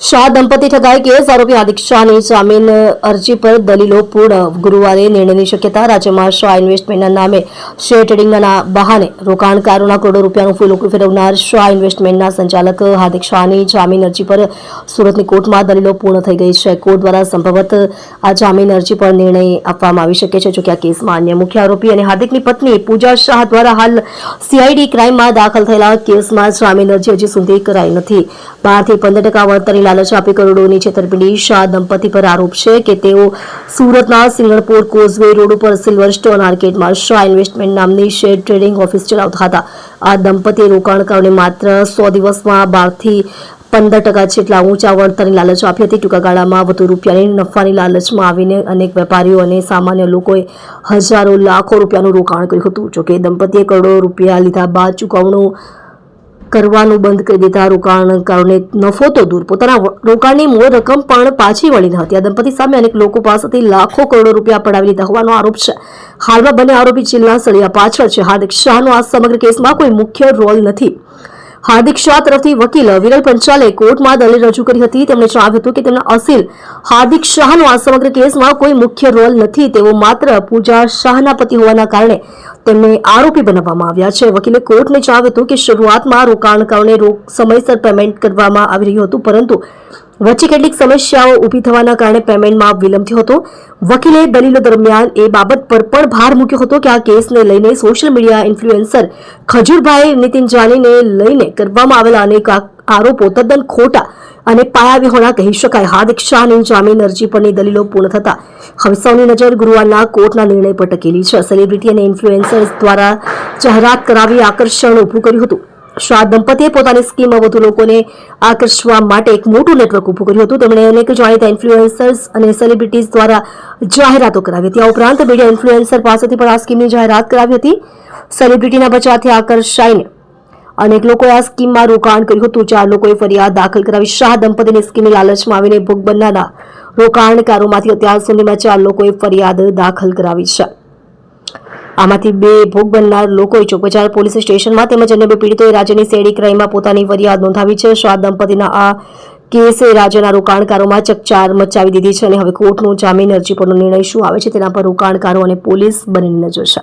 શાહ દંપતી ઠગાઈ કેસ, આરોપી હાર્દિક શાહની જામીન અરજી પર દલીલો પૂર્ણ. ગુરુવારે નિર્ણયની શક્યતા રાજ્યમાં શાહ ઇન્વેસ્ટમેન્ટના નામે શેર ટ્રેડિંગના બહાને રોકાણકારોના કરોડો રૂપિયાનું ફૂલ ફેરવનાર શાહ ઇન્વેસ્ટમેન્ટના સંચાલક હાર્દિક શાહની જામીન અરજી પર સુરતની કોર્ટમાં દલીલો પૂર્ણ થઈ ગઈ છે. કોર્ટ દ્વારા સંભવત આ જામીન અરજી પર નિર્ણય આપવામાં આવી શકે છે જોકે આ કેસમાં અન્ય મુખ્ય આરોપી અને હાર્દિકની પત્ની પૂજા શાહ દ્વારા હાલ સીઆઈડી ક્રાઇમમાં દાખલ થયેલા કેસમાં જામીન અરજી હજી સુધી કરાઈ નથી. બારથી પંદર ટકા વળતરની લાલચ આપી કરોડોની છેતરપિંડી. શાહ દંપતી પર આરોપ છે કે તેઓ સુરતના સિંગણપુર કોઝવે રોડ ઉપર સિલ્વર સ્ટોન માર્કેટમાં શાહ ઇન્વેસ્ટમેન્ટ નામની શેર ટ્રેડિંગ ઓફિસ ચલાવતા હતા. આ દંપતીએ રોકાણકારોને માત્ર સો દિવસમાં બારથી પંદર ટકા જેટલા ઊંચા વળતરની લાલચ આપી હતી. ટૂંકા ગાળામાં વધુ રૂપિયાની નફાની લાલચમાં આવીને અનેક વેપારીઓ અને સામાન્ય લોકોએ હજારો લાખો રૂપિયાનું રોકાણ કર્યું હતું. જોકે દંપતીએ કરોડો રૂપિયા લીધા બાદ ચૂકવણું કરવાનું બંધ કરી દેતા રોકાણકારોને નફો તો દૂર. પોતાના રોકાણની મૂળ રકમ પણ પાછી મળી ન હતી. આ દંપતી સામે અનેક લોકો પાસેથી લાખો કરોડો રૂપિયા પડાવી લીધા હોવાનો આરોપ છે. હાલમાં બંને આરોપી જેલના સળિયા પાછળ છે. હાર્દિક શાહનો આ સમગ્ર કેસમાં કોઈ મુખ્ય રોલ નથી. હાર્દિક શાહ તરફથી વકીલ વિરલ પંચાલે કોર્ટમાં દલીલ રજૂ કરી હતી. તેમણે જણાવ્યું હતું કે તેમના અસીલ હાર્દિક શાહનો આ સમગ્ર કેસમાં કોઈ મુખ્ય રોલ નથી. તેઓ માત્ર પૂજા શાહના પતિ હોવાના કારણે તેમને આરોપી બનાવવામાં આવ્યા છે. વકીલે કોર્ટને જણાવ્યું હતું કે શરૂઆતમાં રોકાણકારોને રોક સમયસર પેમેન્ટ કરવામાં આવી રહ્યું હતું, પરંતુ વચ્ચે કેટલીક સમસ્યાઓ ઊભી થવાના કારણે પેમેન્ટમાં વિલંબ થયો હતો. વકીલે દલીલો દરમિયાન એ બાબત પર પણ ભાર મૂક્યો હતો કે આ કેસને લઈને social media influencer Khajurbhai Nitin જાનીને લઈને કરવામાં આવેલા અનેક આરોપો તદ્દન ખોટા અને પાયાવિહોણા કહી શકાય. હાર્દિક શાહની જામીન અરજી પરની દલીલો પૂર્ણ થતા હવે સૌની નજર ગુરુવારના કોર્ટના નિર્ણય પર ટકેલી છે. સેલિબ્રિટી અને ઇન્ફ્લુએન્સર્સ દ્વારા જાહેરાત કરાવી આકર્ષણ ઊભું કર્યું હતું. શાહ દંપતીએ પોતાની સ્કીમમાં વધુ લોકોને આકર્ષવા માટે એક મોટું નેટવર્ક ઊભું કર્યું હતું. તેમણે અનેક જાણીતા ઇન્ફ્લુએન્સર્સ અને સેલિબ્રિટીઝ દ્વારા જાહેરાતો કરાવી હતી. આ ઉપરાંત મીડિયા ઇન્ફ્લુએન્સર પાસેથી પણ આ સ્કીમની જાહેરાત કરાવી હતી. સેલિબ્રિટીના બચાવથી આકર્ષાઈને અનેક લોકોએ આ સ્કીમમાં રોકાણ કર્યું હતું. ચાર લોકોએ ફરિયાદ દાખલ કરાવી. શાહ દંપતીની સ્કીમની લાલચમાં આવીને ભોગ બનનારા રોકાણકારોમાંથી અત્યાર સુધીમાં ચાર લોકોએ ફરિયાદ દાખલ કરાવી છે. આમાંથી બે ભોગ બનનાર લોકોએ ચોકબજાર પોલીસ સ્ટેશનમાં તેમજ અન્ય બે પીડિતોએ રાજ્યની શેરી ક્રાઇમમાં પોતાની ફરિયાદ નોંધાવી છે. શાહ દંપતીના આ કેસે રાજ્યના રોકાણકારોમાં ચકચાર મચાવી દીધી છે અને હવે કોર્ટનો જામીન અરજી પરનો નિર્ણય શું આવે છે તેના પર રોકાણકારો અને પોલીસ બંનેની નજર છે.